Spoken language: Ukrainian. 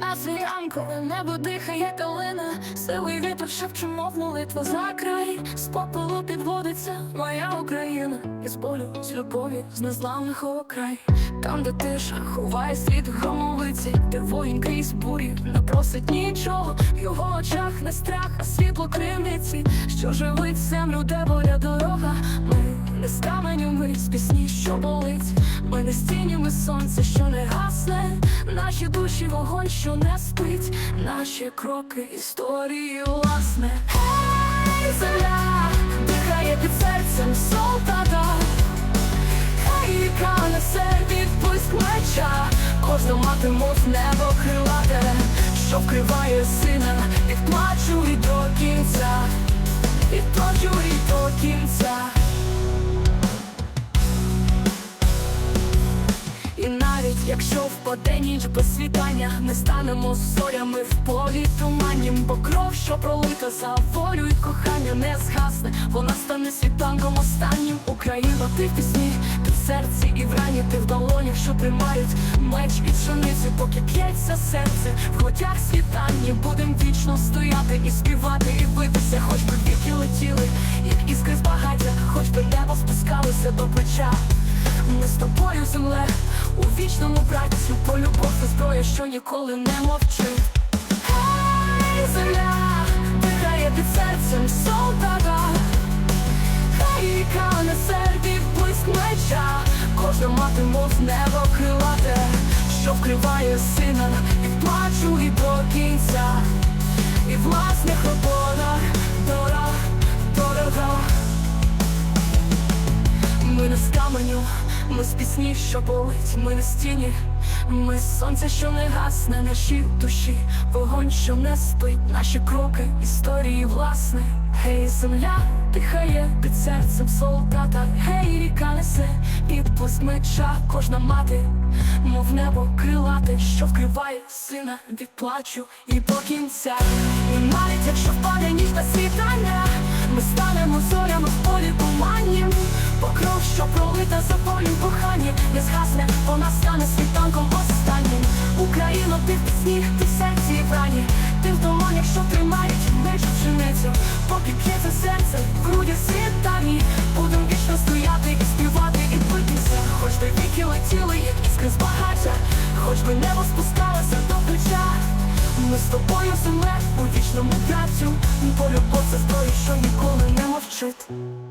А зранкове небо дихає калина, сивий вітер шепче, мов молитва за край, з попелу підводиться моя Україна, із болю, з любові, з незламних окрай, там, де тиша ховає слід громовиці, де воїн крізь бурі не просить нічого, в його очах не страх, а світло криниці, що живить землю, де боря дорога. Ми не з каменю, ми з пісні, що болить. Ми не з тінями сонця, що не гасне, наші душі вогонь, що не спить, наші кроки історії власне. Гей, земля, дихає під серцем солдата, хай ріка несе відпуск меча, кожна мати мов небо крилате, що вкриває сина від плачу і до кінця, від плачу і до кінця. Якщо впаде ніч без світання, не станемо зорями в полі туманням, бо кров, що пролита за волю і кохання не згасне, вона стане світанком останнім. Україна, ти в пісні, ти в серці і в рані, ти в долонях, що тримають меч і пшеницю, поки п'ється серце, в грудях світанні будем вічно стояти і співати, і битися, хоч би віки летіли, як іскри з багаття, хоч би небо спускалося до плеча. Ми з тобою, земле, у вічному працю по любов це зброя, що ніколи не мовчить. Гей, земля, дихає під серцем солдата, хай ріка несе відблиск меча, кожна мати мов небо крилате, що вкриває сина від плачу і до кінця, і в власних роботах дорога, дорога. Ми не з каменю, ми з пісні, що болить, ми не з тіні, ми з сонця, що не гасне, наші душі, вогонь, що не спить, наші кроки, історії власне. Гей, земля дихає під серцем солдата, гей, ріка несе підпуск меча, кожна мати, мов небо крилате, що вкриває сина від плачу і до кінця. І навіть якщо впаде ніч на світання, кров, що пролита за полем кохання, не згасне, вона стане світанком останнім. Україно, ти в пісні, ти в серці в рані, ти в долонях, що тримають меч пшеницю, поки п'ється серце, в грудях світані, будем вічно стояти і співати, і битися, хоч би віки летіли, іскри з багаття, хоч би небо спускалося до плеча. Ми з тобою земле у вічному працю, бо любов зброя, що ніколи не мовчить.